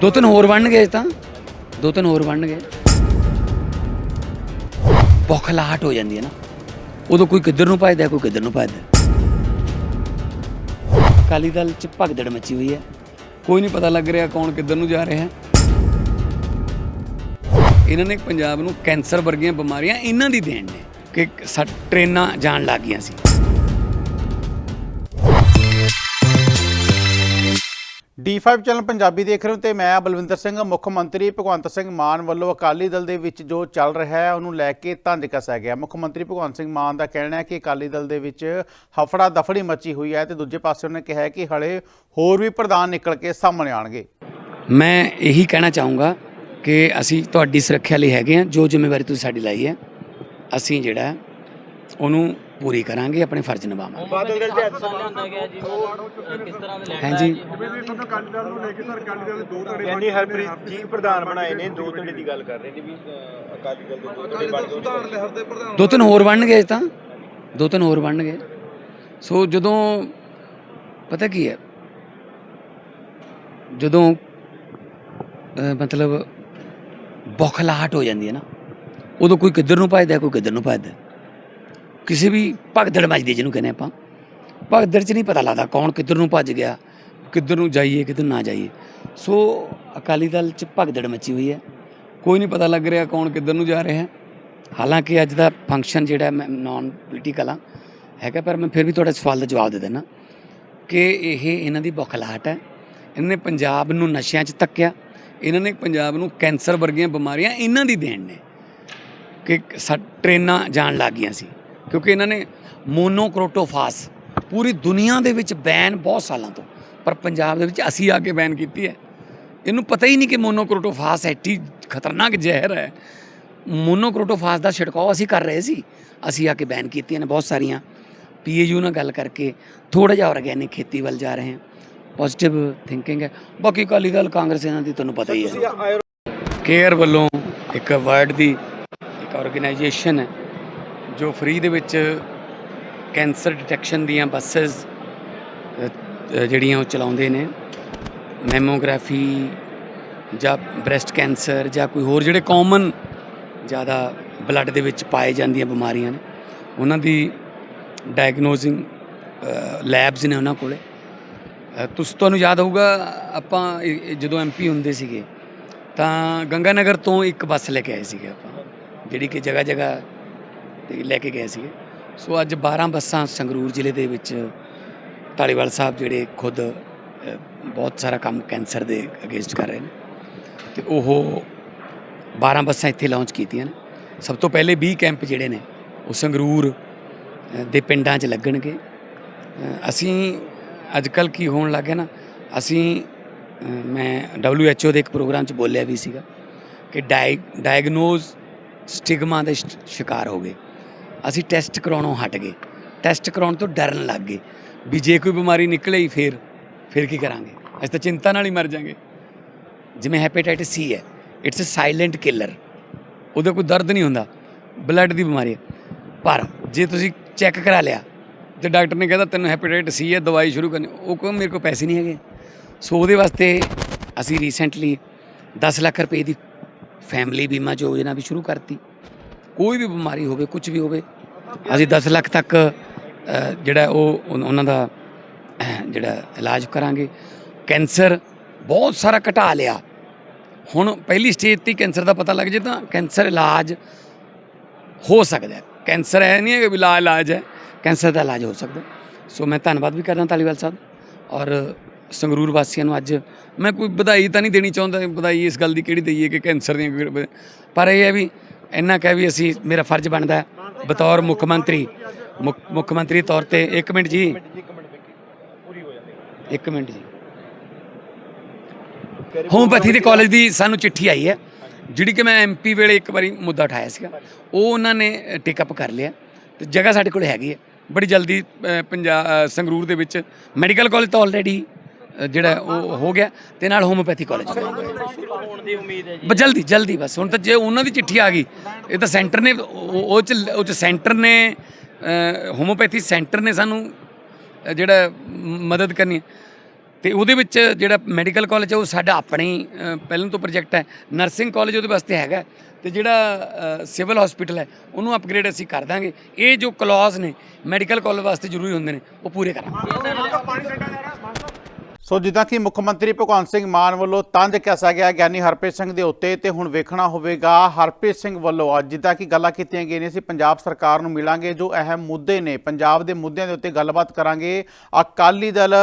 ਦੋ ਤਿੰਨ ਹੋਰ ਬਣਨਗੇ ਤਾਂ। ਦੋ ਤਿੰਨ ਹੋਰ ਬਣਨਗੇ। ਬੌਖਲਾਹਟ ਹੋ ਜਾਂਦੀ ਹੈ ਨਾ। ਉਦੋਂ ਕੋਈ ਕਿੱਧਰ ਨੂੰ ਭੱਜਦਾ, ਕੋਈ ਕਿੱਧਰ ਨੂੰ ਭੱਜਦਾ। ਅਕਾਲੀ ਦਲ ਚ ਭਗਦੜ ਮੱਚੀ ਹੋਈ ਹੈ। ਕੋਈ ਨਹੀਂ ਪਤਾ ਲੱਗ ਰਿਹਾ ਕੌਣ ਕਿੱਧਰ ਨੂੰ ਜਾ ਰਿਹਾ ਹੈ। ਇਹਨਾਂ ਨੇ ਪੰਜਾਬ ਨੂੰ ਕੈਂਸਰ ਵਰਗੀਆਂ ਬਿਮਾਰੀਆਂ ਇਹਨਾਂ ਦੀ ਦੇਣ ਨੇ ਕਿ ਸਾ ਟ੍ਰੇਨਾਂ ਜਾਣ ਲੱਗ ਗਈਆਂ ਸੀ। D5 ਚੈਨਲ ਪੰਜਾਬੀ ਦੇਖ ਰਹੇ ਹੋ ਤੇ ਮੈਂ ਬਲਵਿੰਦਰ ਸਿੰਘ, ਮੁੱਖ ਮੰਤਰੀ ਭਗਵੰਤ ਸਿੰਘ ਮਾਨ ਵੱਲੋਂ ਅਕਾਲੀ ਦਲ ਦੇ ਵਿੱਚ ਜੋ ਚੱਲ ਰਿਹਾ ਹੈ, ਉਹਨੂੰ ਲੈ ਕੇ ਤੰਜ ਕੱਸਿਆ ਗਿਆ। ਮੁੱਖ ਮੰਤਰੀ ਭਗਵੰਤ ਸਿੰਘ ਮਾਨ ਦਾ ਕਹਿਣਾ ਹੈ ਕਿ ਅਕਾਲੀ ਦਲ ਦੇ ਵਿੱਚ ਹਫੜਾ ਦਫੜੀ ਮੱਚੀ ਹੋਈ ਹੈ ਤੇ ਦੂਜੇ ਪਾਸੇ ਉਹਨੇ ਕਿਹਾ ਕਿ ਹਲੇ ਹੋਰ ਵੀ ਪ੍ਰਧਾਨ ਨਿਕਲ ਕੇ ਸਾਹਮਣੇ ਆਣਗੇ ਮੈਂ ਇਹੀ ਕਹਿਣਾ ਚਾਹੂੰਗਾ ਕਿ ਅਸੀਂ ਤੁਹਾਡੀ ਸੁਰੱਖਿਆ ਲਈ ਹੈਗੇ ਹਾਂ। ਜੋ ਜ਼ਿੰਮੇਵਾਰੀ ਤੁਸੀਂ ਸਾਡੀ ਲਾਈ ਹੈ, ਅਸੀਂ ਜਿਹੜਾ ਉਹਨੂੰ ਪੂਰੀ ਕਰਾਂਗੇ ਆਪਣੇ ਫਰਜ਼ ਨਿਭਾਵਾਂਗੇ। ਬਾਦਲ ਦੇ ਹਾਦਸਾ ਲਿਆਂਦਾ ਗਿਆ ਜੀ ਉਹ ਕਿਸ ਤਰ੍ਹਾਂ ਦੇ ਲੈਂਦਾ ਹਾਂਜੀ। ਯਾਨੀ ਹਰਪ੍ਰੀਤ ਜੀ ਪ੍ਰਧਾਨ ਬਣਾਏ ਨੇ ਦੋ ਧੜੇ ਦੀ ਗੱਲ ਕਰ ਰਹੇ ਨੇ ਵੀ ਅ, ਅਕਾਲੀ ਦਲ ਦੇ ਦੋ ਧੜੇ ਬਣ ਗਏ ਦੋ ਤਿੰਨ ਹੋਰ ਬਣਨਗੇ ਤਾਂ। ਦੋ ਤਿੰਨ ਹੋਰ ਬਣਨਗੇ। ਸੋ ਜਦੋਂ ਪਤਾ ਕੀ ਹੈ? ਜਦੋਂ ਮਤਲਬ ਬੌਖਲਾਹਟ ਹੋ ਜਾਂਦੀ ਹੈ ਨਾ ਉਦੋਂ ਕੋਈ ਕਿੱਧਰ ਨੂੰ ਭੱਜਦਾ ਕੋਈ ਕਿੱਧਰ ਨੂੰ ਭੱਜਦਾ। ਕਿਸੇ ਵੀ ਭਗਦੜ ਮੱਚਦੀ ਜਿਹਨੂੰ ਕਹਿੰਦੇ ਆਪਾਂ। ਭਗਦੜ 'ਚ ਨਹੀਂ ਪਤਾ ਲੱਗਦਾ ਕੌਣ ਕਿੱਧਰ ਨੂੰ ਭੱਜ ਗਿਆ, ਕਿੱਧਰ ਨੂੰ ਜਾਈਏ, ਕਿੱਧਰ ਨਾ ਜਾਈਏ। ਸੋ ਅਕਾਲੀ ਦਲ 'ਚ ਭਗਦੜ ਮੱਚੀ ਹੋਈ ਹੈ। ਕੋਈ ਨਹੀਂ ਪਤਾ ਲੱਗ ਰਿਹਾ ਕੌਣ ਕਿੱਧਰ ਨੂੰ ਜਾ ਰਿਹਾ ਹੈ। ਹਾਲਾਂਕਿ ਅੱਜ ਦਾ ਫੰਕਸ਼ਨ ਜਿਹੜਾ ਮੈਂ ਨਾਨ ਪੋਲੀਟੀਕਲ ਆ ਹੈਗਾ, ਪਰ ਮੈਂ ਫਿਰ ਵੀ ਤੁਹਾਡੇ ਸਵਾਲ ਦਾ ਜਵਾਬ ਦੇ ਦੇਣਾ ਕਿ ਇਹ ਇਹਨਾਂ ਦੀ ਬੌਖਲਾਹਟ ਹੈ। ਇਹਨਾਂ ਨੇ ਪੰਜਾਬ ਨੂੰ ਨਸ਼ਿਆਂ 'ਚ ਤੱਕਿਆ ਇਹਨਾਂ ਨੇ ਪੰਜਾਬ ਨੂੰ ਕੈਂਸਰ ਵਰਗੀਆਂ ਬਿਮਾਰੀਆਂ ਇਹਨਾਂ ਦੀ ਦੇਣ ਨੇ। ਕਿ ਸਾ, ਟ੍ਰੇਨਾਂ ਜਾਣ ਲੱਗ ਗਈਆਂ ਸੀ। ਕਿਉਂਕਿ ਇਹਨਾਂ ਨੇ ਮੋਨੋਕ੍ਰੋਟੋਫਾਸ ਪੂਰੀ ਦੁਨੀਆ ਦੇ ਵਿੱਚ ਬੈਨ ਬਹੁਤ ਸਾਲਾਂ ਤੋਂ ਪਰ ਪੰਜਾਬ ਦੇ ਵਿੱਚ ਅਸੀਂ ਆ ਕੇ ਬੈਨ ਕੀਤੀ ਹੈ। ਇਹਨੂੰ ਪਤਾ ਹੀ ਨਹੀਂ ਕਿ ਮੋਨੋਕ੍ਰੋਟੋਫਾਸ ਐਟੀ ਖਤਰਨਾਕ ਜ਼ਹਿਰ ਹੈ। ਮੋਨੋਕ੍ਰੋਟੋਫਾਸ ਦਾ ਛਿੜਕਾਅ ਅਸੀਂ ਕਰ ਰਹੇ ਸੀ ਅਸੀਂ ਆ ਕੇ ਬੈਨ ਕੀਤੀਆਂ ਨੇ ਬਹੁਤ ਸਾਰੀਆਂ। ਪੀਏਯੂ ਨਾਲ ਗੱਲ ਕਰਕੇ ਥੋੜਾ ਜਿਹਾ ਆਰਗੈਨਿਕ ਖੇਤੀ ਵੱਲ ਜਾ ਰਹੇ ਹਾਂ। ਪੋਜ਼ਿਟਿਵ ਥਿੰਕਿੰਗ ਹੈ। ਬਾਕੀ ਅਕਾਲੀ ਦਲ ਕਾਂਗਰਸ ਇਹਨਾਂ ਦੀ ਤੁਹਾਨੂੰ ਪਤਾ ਹੀ ਹੈ। ਕੇਅਰ ਵੱਲੋਂ ਇੱਕ ਵਰਡ ਦੀ ਇੱਕ ਆਰਗੇਨਾਈਜੇਸ਼ਨ ਹੈ। ਜੋ ਫ੍ਰੀ ਦੇ ਵਿੱਚ ਕੈਂਸਰ ਡਿਟੈਕਸ਼ਨ ਦੀਆਂ ਬੱਸਸ ਜਿਹੜੀਆਂ ਉਹ ਚਲਾਉਂਦੇ ਨੇ। ਮੈਮੋਗ੍ਰਾਫੀ ਜਾਂ ਬ੍ਰੈਸਟ ਕੈਂਸਰ ਜਾਂ ਕੋਈ ਹੋਰ ਜਿਹੜੇ ਕਾਮਨ ਜ਼ਿਆਦਾ ਬਲੱਡ ਦੇ ਵਿੱਚ ਪਾਏ ਜਾਂਦੀਆਂ ਬਿਮਾਰੀਆਂ ਨੇ ਉਹਨਾਂ ਦੀ ਡਾਇਗਨੋਜ਼ਿੰਗ ਲੈਬਸ ਨੇ ਉਹਨਾਂ ਕੋਲੇ। ਅ, ਤੁਸੀਂ ਤੁਹਾਨੂੰ ਯਾਦ ਹੋਊਗਾ ਆਪਾਂ ਇਹ- ਇਹ ਜਦੋਂ ਐਮਪੀ ਹੁੰਦੇ ਸੀਗੇ ਤਾਂ ਗੰਗਾ ਨਗਰ ਤੋਂ ਇੱਕ ਬੱਸ ਲੈ ਕੇ ਆਏ ਸੀਗੇ ਆਪਾਂ ਜਿਹੜੀ ਕਿ ਜਗ੍ਹਾ ਜਗ੍ਹਾ ਤੇ ਲੈ ਕੇ ਗਏ ਸੀਗੇ। ਸੋ ਅੱਜ 12 ਬੱਸਾਂ ਸੰਗਰੂਰ ਜ਼ਿਲ੍ਹੇ ਦੇ ਵਿੱਚ ਢਾਲੀਵਾਲ ਸਾਹਿਬ ਜਿਹੜੇ ਖੁਦ ਬਹੁਤ ਸਾਰਾ ਕੰਮ ਕੈਂਸਰ ਦੇ ਅਗੇਂਸਟ ਕਰ ਰਹੇ ਨੇ। ਤੇ ਉਹ 12 ਬੱਸਾਂ ਇੱਥੇ ਲਾਂਚ ਕੀਤੀਆਂ ਨੇ। ਸਭ ਤੋਂ ਪਹਿਲੇ 20 ਕੈਂਪ ਜਿਹੜੇ ਨੇ ਉਹ ਸੰਗਰੂਰ ਦੇ ਪਿੰਡਾਂ 'ਚ ਲੱਗਣਗੇ। ਅਸੀਂ ਅੱਜ ਕੱਲ ਕੀ ਹੋਣ ਲੱਗ ਗਿਆ ਨਾ ਅਸੀਂ ਅ, ਮੈਂ WHO ਦੇ ਇੱਕ ਪ੍ਰੋਗਰਾਮ 'ਚ ਬੋਲਿਆ ਵੀ ਸੀਗਾ ਕਿ ਡਾਇ ਡਾਇਗਨੋਜ਼ ਸਟਿਗਮਾ ਦੇ ਸ਼ਿਕਾਰ ਹੋ ਗਏ। ਅਸੀਂ ਟੈਸਟ ਕਰਾਉਣੋਂ ਹਟ ਗਏ। ਟੈਸਟ ਕਰਾਉਣ ਤੋਂ ਡਰਨ ਲੱਗ ਗਏ ਵੀ ਜੇ ਕੋਈ ਬਿਮਾਰੀ ਨਿਕਲੇ ਹੀ ਫੇਰ, ਫਿਰ ਕੀ ਕਰਾਂਗੇ? ਅਸੀਂ ਤਾਂ ਚਿੰਤਾ ਨਾਲ ਹੀ ਮਰ ਜਾਾਂਗੇ। ਜਿਵੇਂ ਹੈਪੇਟਾਈਟਿਸ ਸੀ ਹੈ ਇਟਸ ਅ ਸਾਇਲੈਂਟ ਕਿਲਰ ਉਹਦਾ ਕੋਈ ਦਰਦ ਨਹੀਂ ਹੁੰਦਾ ਬਲੱਡ ਦੀ ਬਿਮਾਰੀ ਹੈ। ਪਰ ਜੇ ਤੁਸੀਂ ਚੈੱਕ ਕਰਾ ਲਿਆ, ਤੇ ਡਾਕਟਰ ਨੇ ਕਹਿੰਦਾ ਤੈਨੂੰ ਹੈਪੇਟਾਈਟਿਸ ਸੀ ਹੈ, ਦਵਾਈ ਸ਼ੁਰੂ ਕਰਨੀ, ਉਹ ਕਹੋ ਮੇਰੇ ਕੋਲ ਪੈਸੇ ਨਹੀਂ ਹੈਗੇ। ਸੋ ਉਹਦੇ ਵਾਸਤੇ ਅਸੀਂ ਰੀਸੈਂਟਲੀ 10 ਲੱਖ ਰੁਪਏ ਦੀ ਫੈਮਿਲੀ ਬੀਮਾ ਯੋਜਨਾ ਵੀ ਸ਼ੁਰੂ ਕਰਤੀ। ਕੋਈ ਵੀ ਬਿਮਾਰੀ ਹੋਵੇ ਕੁਝ ਵੀ ਹੋਵੇ, ਅਸੀਂ 10 ਲੱਖ ਤੱਕ ਜਿਹੜਾ ਉਹ ਉਹਨਾਂ ਦਾ ਜਿਹੜਾ ਇਲਾਜ ਕਰਾਂਗੇ। ਕੈਂਸਰ ਬਹੁਤ ਸਾਰਾ ਘਟਾ ਲਿਆ। ਹੁਣ ਪਹਿਲੀ ਸਟੇਜ ਤੇ ਕੈਂਸਰ ਦਾ ਪਤਾ ਲੱਗ ਜੇ ਤਾਂ ਕੈਂਸਰ ਇਲਾਜ ਹੋ ਸਕਦਾ। ਕੈਂਸਰ ਹੈ ਨਹੀਂ ਹੈ ਕਿ ਵੀ ਲਾ, ਇਲਾਜ ਹੈ, ਕੈਂਸਰ ਦਾ ਇਲਾਜ ਹੋ ਸਕਦਾ। ਸੋ ਮੈਂ ਧੰਨਵਾਦ ਵੀ ਕਰਦਾ ਧਾਲੀਵਾਲ ਸਾਹਿਬ ਔਰ ਸੰਗਰੂਰ ਵਾਸੀਆਂ ਨੂੰ ਅੱਜ ਮੈਂ ਕੋਈ ਵਧਾਈ ਤਾਂ ਨਹੀਂ ਦੇਣੀ ਚਾਹੁੰਦਾ, ਵਧਾਈ ਇਸ ਗੱਲ ਦੀ ਕਿਹੜੀ ਦਈਏ ਕਿ ਕੈਂਸਰ ਦੀਆਂ ਪਰ ਇਹ ਹੈ ਵੀ ਇੰਨਾ ਕਹਿ ਵੀ ਅਸੀਂ, ਮੇਰਾ ਫਰਜ਼ ਬਣਦਾ ਬਤੌਰ ਮੁੱਖ ਮੰਤਰੀ ਮੁੱਖ ਮੁੱਖ ਮੰਤਰੀ ਤੌਰ ਤੇ ਇੱਕ ਮਿੰਟ ਜੀ। ਇੱਕ ਮਿੰਟ ਜੀ। ਹੋਮਪੈਥੀ ਦੇ ਕਾਲਜ ਦੀ ਸਾਨੂੰ ਚਿੱਠੀ ਆਈ ਹੈ, ਜਿਹੜੀ ਕਿ ਮੈਂ ਐਮਪੀ ਵੇਲੇ ਇੱਕ ਵਾਰੀ ਮੁੱਦਾ ਉਠਾਇਆ ਸੀਗਾ। ਉਹ ਉਹਨਾਂ ਨੇ ਟੇਕ ਅਪ ਕਰ ਲਿਆ। ਤੇ ਜਗ੍ਹਾ ਸਾਡੇ ਕੋਲ ਹੈਗੀ ਹੈ। ਬੜੀ ਜਲਦੀ ਪੰਜਾਬ ਸੰਗਰੂਰ ਦੇ ਵਿੱਚ ਮੈਡੀਕਲ ਕਾਲਜ ਤਾਂ ਆਲਰੇਡੀ ਜਿਹੜਾ ਉਹ ਹੋ ਗਿਆ ਤੇ ਨਾਲ ਹੋਮਪੈਥੀ ਕਾਲਜ ਹੋਣ ਦੀ ਉਮੀਦ ਹੈ ਜੀ। ਬਸ ਜਲਦੀ ਜਲਦੀ ਬਸ। ਹੁਣ ਤਾਂ ਜੇ ਉਹਨਾਂ ਦੀ ਚਿੱਠੀ ਆ ਗਈ ਇਹ ਤਾਂ ਸੈਂਟਰ ਨੇ ਉਹ ਉਹ ਚ ਉਹ ਚ ਸੈਂਟਰ ਨੇ ਹੋਮੋਪੈਥੀ ਸੈਂਟਰ ਨੇ ਸਾਨੂੰ ਜਿਹੜਾ ਮਦਦ ਕਰਨੀ ਹੈ। ਤੇ ਉਹਦੇ ਵਿੱਚ ਜਿਹੜਾ ਮੈਡੀਕਲ ਕਾਲਜ ਹੈ ਉਹ ਸਾਡਾ ਆਪਣਾ ਹੀ ਪਹਿਲਾਂ ਤੋਂ ਪ੍ਰੋਜੈਕਟ ਹੈ। ਨਰਸਿੰਗ ਕਾਲਜ ਉਹਦੇ ਵਾਸਤੇ ਹੈਗਾ। ਤੇ ਜਿਹੜਾ ਸਿਵਲ ਹਸਪੀਟਲ ਹੈ ਉਹਨੂੰ ਅਪਗ੍ਰੇਡ ਅਸੀਂ ਕਰ ਦਾਂਗੇ। ਇਹ ਜੋ ਕਲੌਜ਼ ਨੇ ਮੈਡੀਕਲ ਕਾਲਜ ਵਾਸਤੇ ਜ਼ਰੂਰੀ ਹੁੰਦੇ ਨੇ ਉਹ ਪੂਰੇ ਕਰਾਂਗੇ। ਸੋ ਜਿੱਦਾਂ ਕਿ ਮੁੱਖ ਮੰਤਰੀ ਭਗਵੰਤ ਸਿੰਘ ਮਾਨ ਵੱਲੋਂ ਤੰਜ ਕੱਸਿਆ ਗਿਆ ਗਿਆਨੀ ਹਰਪ੍ਰੀਤ ਸਿੰਘ ਦੇ ਉੱਤੇ ਤੇ ਹੁਣ ਵੇਖਣਾ ਹੋਵੇਗਾ ਹਰਪ੍ਰੀਤ ਸਿੰਘ ਵੱਲੋਂ ਅੱਜ ਜਿੱਦਾਂ ਕਿ ਗੱਲਾਂ ਕੀਤੀਆਂ ਗਈਆਂ ਨੇ ਅਸੀਂ ਪੰਜਾਬ ਸਰਕਾਰ ਨੂੰ ਮਿਲਾਂਗੇ ਜੋ ਅਹਿਮ ਮੁੱਦੇ ਨੇ ਪੰਜਾਬ ਦੇ ਮੁੱਦਿਆਂ ਦੇ ਉੱਤੇ ਗੱਲਬਾਤ ਕਰਾਂਗੇ। ਅਕਾਲੀ ਦਲ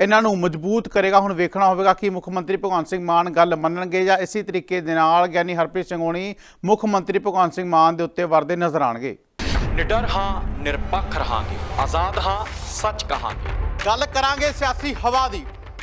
ਇਹਨਾਂ ਨੂੰ ਮਜ਼ਬੂਤ ਕਰੇਗਾ ਹੁਣ ਵੇਖਣਾ ਹੋਵੇਗਾ ਕਿ ਮੁੱਖ ਮੰਤਰੀ ਭਗਵੰਤ ਸਿੰਘ ਮਾਨ ਗੱਲ ਮੰਨਣਗੇ ਜਾਂ ਇਸੇ ਤਰੀਕੇ ਦੇ ਨਾਲ ਗਿਆਨੀ ਹਰਪ੍ਰੀਤ ਸਿੰਘ ਹੋਣੀ ਮੁੱਖ ਮੰਤਰੀ ਭਗਵੰਤ ਸਿੰਘ ਮਾਨ ਦੇ ਉੱਤੇ ਵਰਦੇ ਨਜ਼ਰ ਆਣਗੇ ਨਿਡਰ ਹਾਂ ਨਿਰਪੱਖ ਰਹਾਂਗੇ ਆਜ਼ਾਦ ਹਾਂ ਸੱਚ ਕਹਾਂਗੇ। ਗੱਲ ਕਰਾਂਗੇ ਸਿਆਸੀ ਹਵਾ ਦੀ।